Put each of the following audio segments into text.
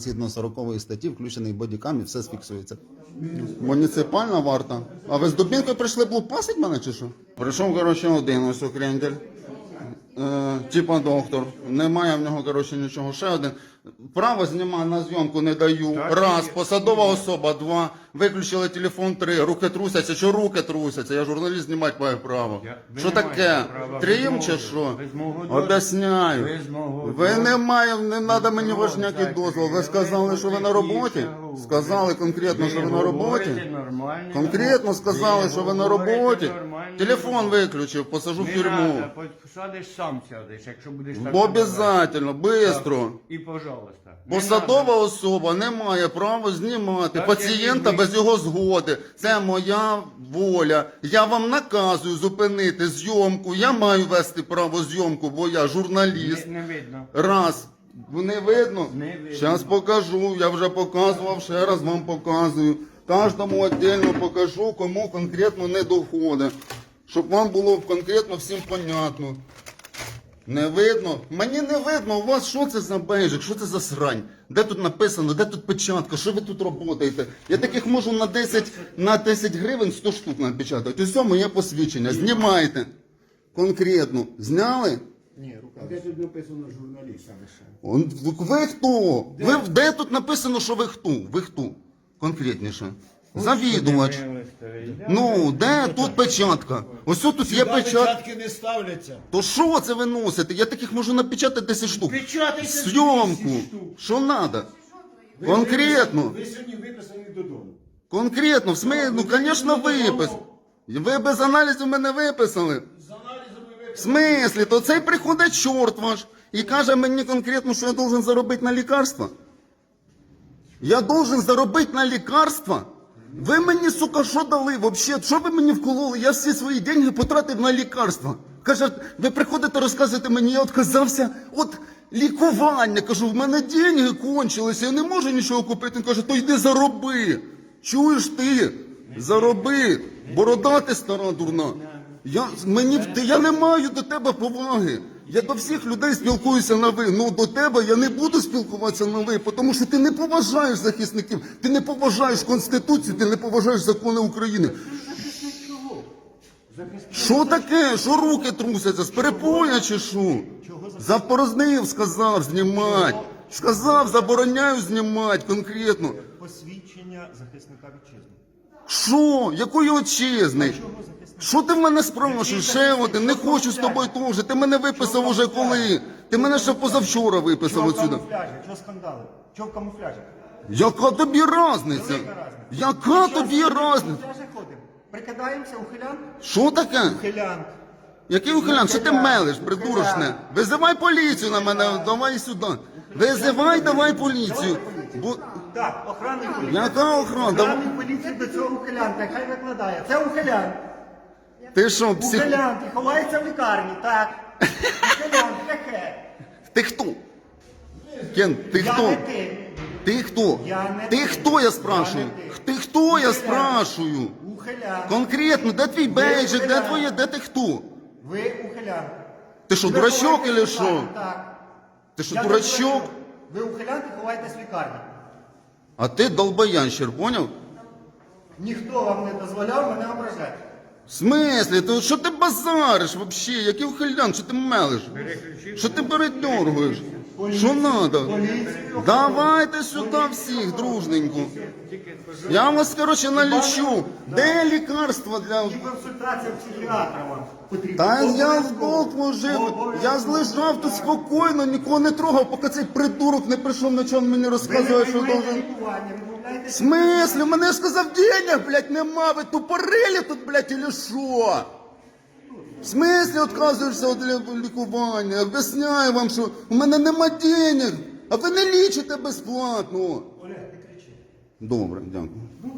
Згідно 40 статті, включений бодікам і все сфіксується. Муніципальна варта. А ви з дубінкою прийшли блупасить мене чи що? Прийшов, коротше, один ось у крендель. Е, типа доктор. Немає в нього, коротше, нічого. Ще один. Право знімаю на зйомку не даю. Так, Раз, посадова особа, два. Виключили телефон, три. Руки трусяться. Що руки трусяться? Я журналіст знімати маю право. Я- ви Що не таке? права. Трім Без чи мого- що? без мого дозволу. Об'ясняю. Без мого Ви дозволу. не має, не треба мені ваш ніякий Так, дозвіл. Ви сказали, що ви на роботі? Сказали конкретно, що ви на роботі? Конкретно сказали, що ви на роботі. Нормально. Телефон виключив, посажу в Не тюрму. надо, посадиш сам сядеш, якщо будеш так. Обязательно, бистро. І пожалуйста. Не Посадова надо. особа не має права знімати Так, пацієнта і без його згоди. Це моя воля. Я вам наказую зупинити зйомку. Я маю вести право зйомку, бо я журналіст. Не, не видно. Раз. Не видно? Не видно. Зараз покажу. Я вже показував, ще раз вам показую. Кожному віддільно покажу, кому конкретно не доходить. Щоб вам було конкретно всім понятно. Не видно? Мені не видно, у вас що це за бейжик, що це за срань? Де тут написано, де тут печатка, що ви тут робите? Я таких можу на 10, на 10 гривень 100 штук напечатати. Все моє посвідчення. Знімайте. Конкретно. Зняли? Де тут написано журналіста лише? Он, ви хто? Ви, де тут написано, що ви хто? Ви хто? Конкретніше. Завідувач. Ну, де тут печатка? Ось тут є печатка. Печатки не ставляться. То що це ви носите? Я таких можу напечатати 10 штук. Печатайте Зйомку. 200 штук. Що треба? Ви Конкретно. виписані- Ви сьогодні виписані додому. Конкретно, в смислі, ну, звісно, випис. Ви без аналізу мене виписали. З аналізом ви В смислі, то цей приходить чорт ваш і каже мені конкретно, що я должен заробити на лікарства. Я должен заробити на лікарства? Ви мені, сука, що дали вообще? Що ви мені вкололи? Я всі свої деньги потратив на лікарства. Каже, ви приходите розказуєте мені, я відказався от лікування. Кажу, в мене деньги кончилися, я не можу нічого купити. Він каже, то йди зароби. Чуєш ти? Зароби. Борода ти стара дурна. Я, мені, я не маю до тебе поваги. Я до всіх людей спілкуюся на ви. Ну до тебе я не буду спілкуватися на ви, тому що ти не поважаєш захисників, ти не поважаєш Конституцію, ти не поважаєш закони України. Що таке? Що руки трусяться? З перепоя чи що? Запорознив, сказав знімати. Сказав, забороняю знімати конкретно. посвідчення захисника вітчизни. Що? Якої отчизни? Що ти в мене спрашуєш? Ще один, не хочу з тобою теж. Ти мене виписав уже коли? Ти мене ще позавчора виписав Чого в отсюди. камуфляжі? Чого скандали? Чого в камуфляжі? Яка тобі разниця? Яка тобі В разниця? камуфляжі ходимо. Прикидаємося, ухилянт? Що таке? Ухилянт. Який ухилян? Що ти мелиш, придурочне? Визивай поліцію на мене, давай сюди. Визивай, давай поліцію. Бо... Так, охранний поліція. Яка охрана? Да- Охранний поліції до цього ухилянта, хай викладає. Це ухилянт. Ти що, псих... Ухилянт і ховається в лікарні, так. Ухилянт, хе-хе. Ти хто? Кен, ти Я хто? не ти. Ти хто? Я не Ти ти. хто, я спрашую? Я не ти. Ти хто, я спрашую? Ухилянт. Конкретно, де твій бейджик, де твоє, де ти хто? Ви ухилянт. Ти що, Ви дурачок ховаєтесь или в що? Так. Ти що, Я не дурачок? дурачок. Ви ухилянт і ховаєтесь в лікарні. А ти долбоянщер, поняв? Ніхто вам не дозволяв мене ображати. Смислі? То що ти базариш вообще? Який ухилян? Що ти мелиш? Що ти передергуєш? Що надо? Давайте сюди всіх, дружненько. Я вас, короче, налічу. Де лікарства для... І консультація психіатра вам потрібна. Та я Обов'язково. здохну жив. Я злежав тут спокійно, нікого не трогав, поки цей придурок не прийшов ночом мені Ви розказує, що должен. В смислі? Мене ж сказав, денег, блядь, нема, ви тупорилі тут, блядь, или що? В смислі відказуєшся від лікування? Об'ясняю вам, що у мене нема денег, а ви не лічите безплатно. Олег, не кричи. Добре, дякую. Ну,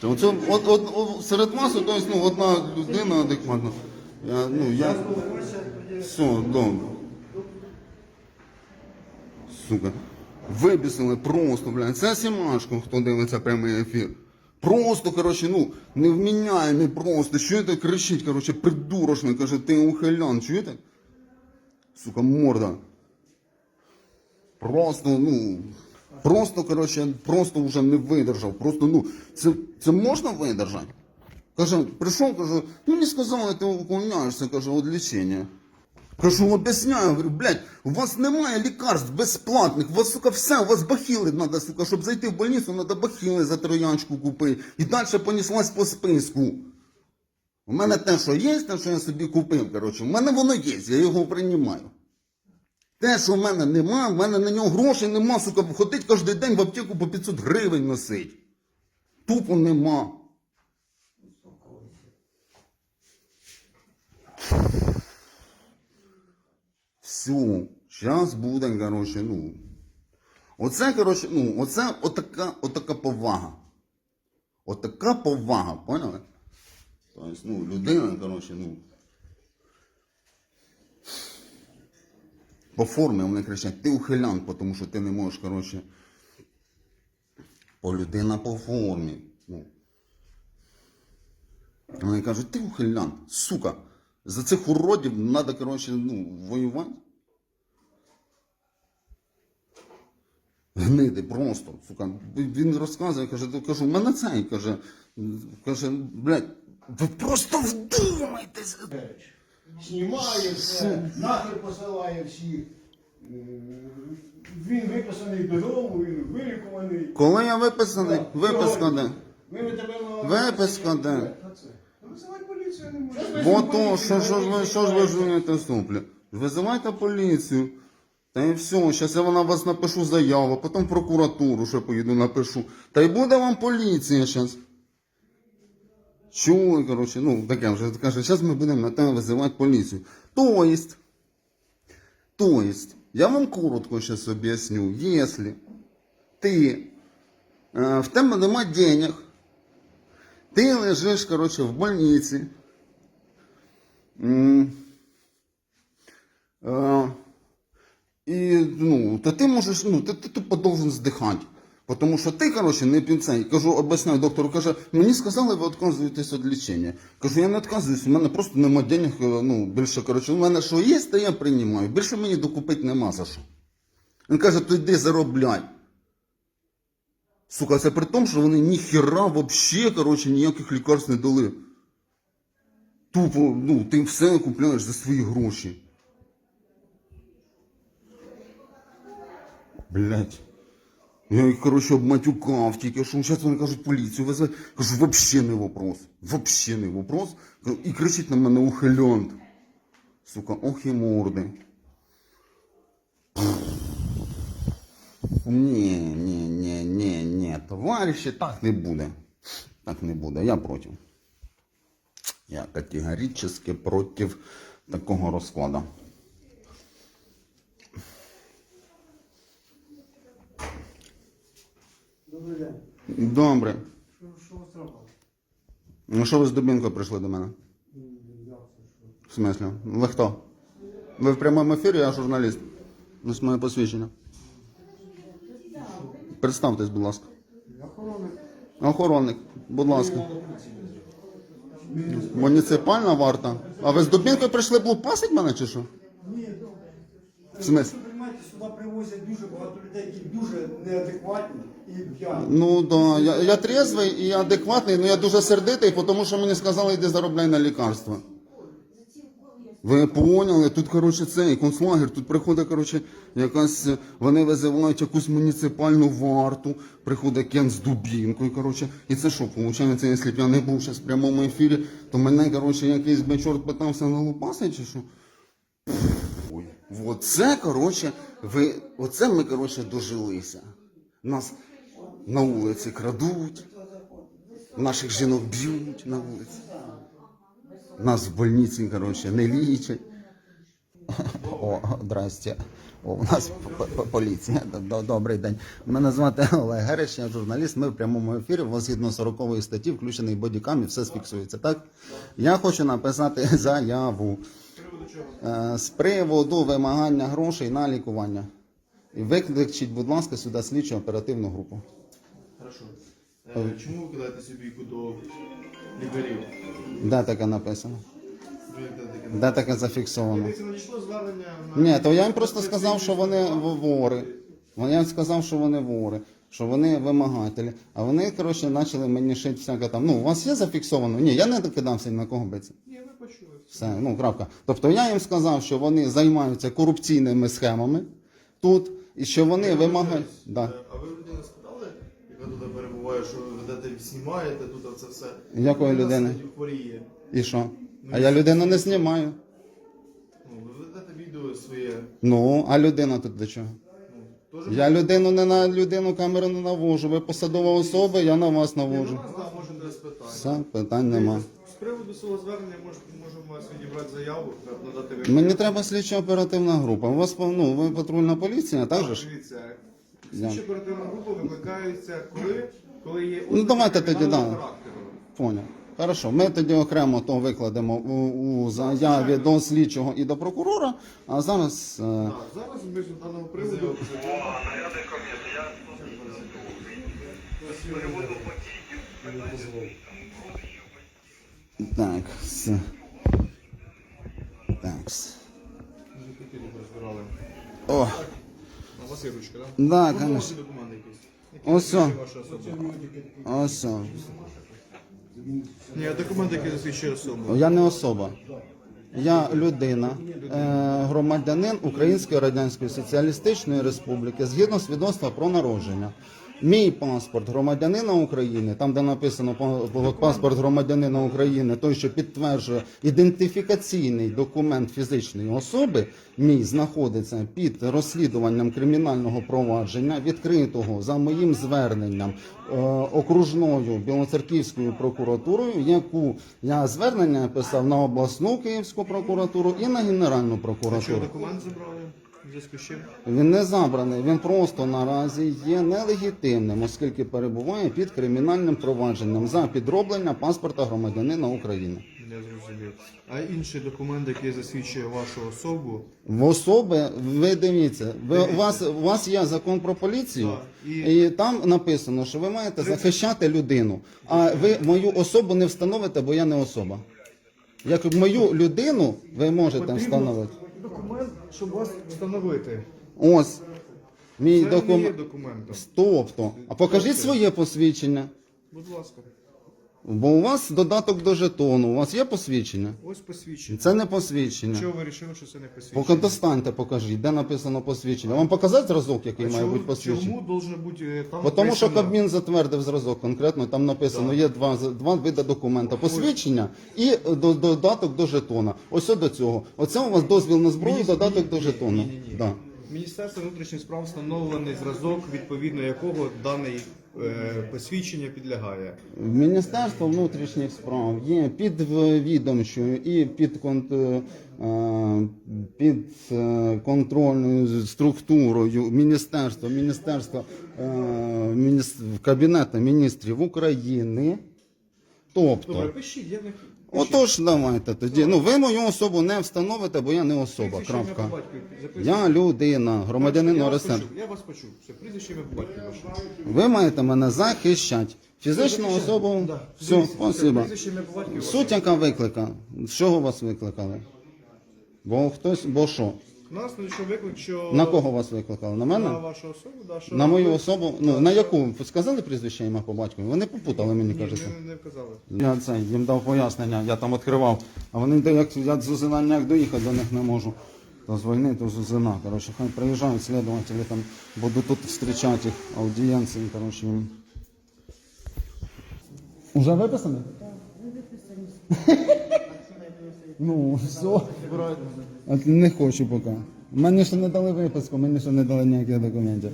Та Оце, от, от, от, серед вас ось, ну, одна людина адекватна. Я, ну, я... Все, добре. Сука. Вибісили просто, блядь. Це Сімашко, хто дивиться прямий ефір. Просто, коротше, ну, невміняємий просто. Чуєте, кричить, коротше, придурошний, каже, ти ухилян, чуєте? Сука, морда. Просто, ну, просто, коротше, просто вже не видержав. Просто, ну, це, це можна видержати? Каже, прийшов, каже, ну не сказали, ти уклоняєшся, каже, від лічення. Кажу, об'ясняю, говорю, блядь, у вас немає лікарств безплатних, у вас, сука, все, у вас бахіли треба, сука, щоб зайти в больницю, треба бахіли за трояночку купити. І далі понеслась по списку. У мене те, що є, те, що я собі купив, коротше, у мене воно є, я його приймаю. Те, що в мене нема, в мене на нього грошей нема, сука, ходить кожен день в аптеку по 500 гривень носить. Тупо нема. Все, зараз буде, коротше, ну. Оце, коротше, ну, оце отака, отака повага. Отака повага, поняли? Тобто, ну, людина, коротше, ну. По формі вони кричать, ти ухилян, тому що ти не можеш, коротше. О, людина по формі. Ну. Вони кажуть, ти ухилян, сука. За цих уродів треба, коротше, ну, воювати. Гниди просто, сука. Він розказує, каже, то кажу, мене цей каже, каже, блядь, ви просто вдумайтеся. Знімає все, нахер посилає всіх. Він виписаний додому, він вилікуваний. Коли я виписаний, Так, виписка де? Це. Визивай поліцію, не може. Бо то, що, що, ж ви, що ж ви жуєте соплі? Визивайте поліцію. Та і все, зараз я на вас напишу заяву, потім прокуратуру ще поїду напишу. Та й буде вам поліція зараз. Чули, коротше, ну таке вже каже, зараз ми будемо на тебе визивати поліцію. То есть, то есть, я вам коротко зараз об'ясню, якщо ти, е, в тебе нема денег, ти лежиш, коротше, в больниці, е, і, ну, то ти можеш, ну, ти, ти тупо должен здихати. Тому що ти, коротше, не пінцей. Кажу, об'ясняю доктору, каже, мені сказали, ви відказуєтесь від лічення. Кажу, я не відказуюсь, у мене просто нема денег, е, ну, більше, коротше, у мене що є, то я приймаю. Більше мені докупити нема за що. Він каже, то йди заробляй. Сука, це при тому, що вони ніхіра вообще, коротше, ніяких лікарств не дали. Тупо, ну, ти все купляєш за свої гроші. Блять. Я їх, коротше, обматюкав тільки що. Зараз вони кажуть поліцію визвати. Кажу, вообще не вопрос. Вообще не вопрос. І кричить на мене ухилянт. Сука, ох і морди. Ні, товариші, так не буде. Так не буде, я проти. Я категорично проти такого розкладу. Добрий день. Добре. Що, вас трапило? Ну що ви з Дубінкою прийшли до мене? В смислі? Ви хто? Ви в прямому ефірі, я журналіст. Ось моє посвідчення. Представтесь, будь ласка. Охоронник. Охоронник, будь ласка. Муніципальна варта. А ви з Дубінкою прийшли блупасить мене чи що? Ні, В смислі? сюди привозять дуже багато людей, які дуже неадекватні. Ну да, я, я трезвий і адекватний, але я дуже сердитий, тому що мені сказали, йди заробляй на лікарства. Ви поняли, тут, коротше, цей концлагер, тут приходить, коротше, якась, вони визивають якусь муніципальну варту, приходить Кен з дубінкою, коротше, і це що, виходить, якщо б я не був зараз в прямому ефірі, то мене, коротше, якийсь би чорт питався на лупаси чи що? Ой, оце, коротше, ви, оце ми, коротше, дожилися. Нас на вулиці крадуть, наших жінок б'ють на вулиці. Нас в больниці, коротше, не лічать. О, здрасте. О, у нас поліція. Добрий день. Мене звати Олег Гереш, я журналіст. Ми в прямому ефірі. Вас згідно 40 статті включений бодікам і все сфіксується, так? Я хочу написати заяву Е, з приводу вимагання грошей на лікування. Викличіть, будь ласка, сюди слідчу оперативну групу. Хорошо. Е, Чому ви кидаєте собі до лікарів? Де таке написано? Ви кидаєте таке? Де таке зафіксовано? Дивіться, надійшло звернення на... Ні, то я їм просто сказав, що вони в- вори. Я сказав, що вони вори, що вони вимагателі. А вони, коротше, почали мені шити всяке там. Ну, у вас є зафіксовано? Ні, я не докидався ні на кого биться. Ні, ви почули. Все, ну крапка. Тобто я їм сказав, що вони займаються корупційними схемами тут, і що вони вимагають. Да. Тут що ви ведете, знімаєте тут це все? Якої людини? хворіє. І що? А я людину не знімаю. Ну, ви ведете відео своє. Ну, а людина тут до чого? Ну, теж Я людину не на людину камеру не навожу. Ви посадова особа, я на вас навожу. Вас, да, можемо без питань. Все, питань нема. З приводу свого звернення мож- можемо вас відібрати заяву, надати ви. Мені треба слідчо оперативна група. У вас ну, ви патрульна поліція, так же ж? Дивіться, слідча оперативна група викликається коли, коли є Ну, давайте тоді, кримінального да. характеру. Поняв. Хорошо, ми тоді окремо то викладемо у, у заяві до слідчого і до прокурора, а зараз. е, Так, зараз ми з даного приводу. Так. Все. Так. с- розбирали. О, У вас є ручка, так? да, Ну, ваші документи якісь. Вашу особу? Ось. документи, які засвідчують особу. Я не особа. Я людина, е, громадянин Української Радянської Соціалістичної Республіки згідно свідоцтва про народження. Мій паспорт громадянина України, там де написано па- па- паспорт громадянина України, той, що підтверджує ідентифікаційний документ фізичної особи, мій знаходиться під розслідуванням кримінального провадження, відкритого за моїм зверненням е, окружною Білоцерківською прокуратурою, яку я звернення писав на обласну Київську прокуратуру і на Генеральну Що прокуратуру. документ забрали? В зв'язку з чим? Він не забраний, він просто наразі є нелегітимним, оскільки перебуває під кримінальним провадженням за підроблення паспорта громадянина України. Не зрозумів. А інший документ, який засвідчує вашу особу, В особи, ви дивіться, ви, у, вас, у вас є закон про поліцію, Так, і... там написано, що ви маєте захищати людину, а ви мою особу не встановите, бо я не особа. Як мою людину ви можете встановити. Щоб вас встановити. Ось мій Це не є документ. документом. Тобто, а покажіть своє посвідчення. Будь ласка, Бо у вас додаток до жетону, у вас є посвідчення? ось посвідчення. Це не посвідчення. Чого ви вирішили, що це не Поки посвідчення? достаньте, покажіть, де написано посвідчення. Вам показати зразок, який має Чому- бути посвідчення? Чому должно бути е, там Бо Тому що Кабмін затвердив зразок конкретно, там написано, є два, два види документа. Посвідчення і е, до- додаток до жетона. Ось до цього. Оце у вас дозвіл на зброю, Міністр- додаток до ні, жетону. ні, ні, ні. Да. Міністерство внутрішніх справ встановлений зразок, відповідно якого даний посвідчення підлягає. Міністерство внутрішніх справ є під е, відомчою і під, конт, е, е, під е, контрольною структурою Міністерства, Міністерства Міністр... Кабінету міністрів України. Добре, Тобто, пишіть, я не отож, давайте тоді. Ну, ви мою особу не встановите, бо я не особа. Прізвище, ім'я, Крапка. по батькові записуйте. Я людина, громадянин я вас ОРСР. почув, я вас почув. Все, прізвище ім'я, по батькові ваше. Ви маєте мене захищати. Фізичну особу. Да. Все, спасибо. Прізвище ім'я, по батькові ваше. Суть яка виклика? З чого вас викликали? Бо хтось, бо що? Нас що виклик, що На кого вас викликали? На на мене? вашу особу, да, що На мою ви- особу? Ну на яку? Сказали прізвище ім'я по батькові? Вони попутали мені, Ні, кажете. не, не вказали. Я це їм дав пояснення, я там відкривав. А вони де як я з Зузина ніяк доїхати до них не можу. То з війни, то з Зузина. Коротше, хай приїжджають слідувателі, там буду тут зустрічати їх, аудієнції, коротше. їм. Уже виписані? Ну, все. От Не хочу поки. Мені ще не дали виписку, мені ще не дали ніяких документів.